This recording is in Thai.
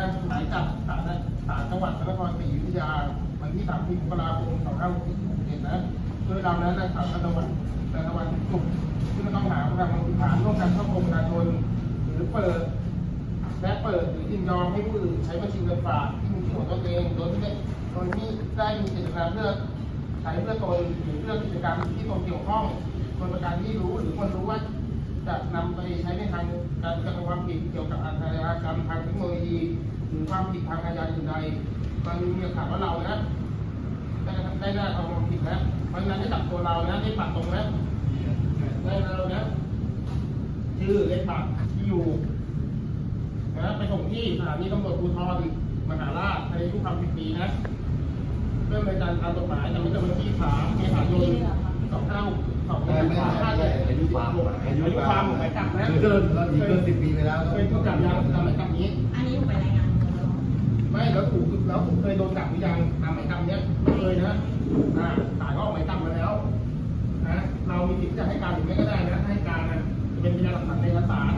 ารจังหวัดพระนครศรีอยุธยาวันที่30มกราคม2567นะโดยเรานั้นนางสาวธนวัฒน์ธนวัฒน์สุขซึ่งต้องหาผู้กระทำผิดฐานร่วมกันช่อโกงประชาชนหรือเปิดและเปิดหรือยินยอมให้ผู้อื่นใช้บัญชีเงินฝากที่มีชื่อของตนเองโดยที่ได้โดยที่ได้มีเจตนาเพื่อใช้เพื่อตนหรือเพื่อกิจกรรมที่ตนเกี่ยวข้องคนประการที่รู้หรือควรรู้ว่าจะนำไปใช้ในทางการกระทำความผิดเกี่ยวกับอาชญากราง เทคโนโลยีหรือความผิดทางอาญาอื่นใดมันมีหลักฐานว่าเรานะได้ได้ได้ทำความผิดแล้วเพราะฉะนั้นได้จับตัวเรานะได้ปัดตรงนะได้เรานะชื่อเลขบัตรที่อยู่นะไปส่งที่สถานีตำรวจภูธรมหาราชในอายุความผิดปีนะเริ่มในการตามกฎหมายแต่ไม่เกินวันที่สามเมษายนสองเก้าสองไม่ห้าไม่ห้าไม่เจ็ดอายุความอายุความหมายจับนะเกินเกินสิบปีไปแล้วเคย แล้วถูกแล้วถูกเคยโดนจับหรือยังตามหมายจับเนี้ยไม่เคยนะอ่าศาลก็ออกหมายจับมาแล้วนะเรามีสิทธิ์จะให้การหรือไม่ก็ได้นะให้การนะจะเป็นพยานหลักฐานในเอกสาร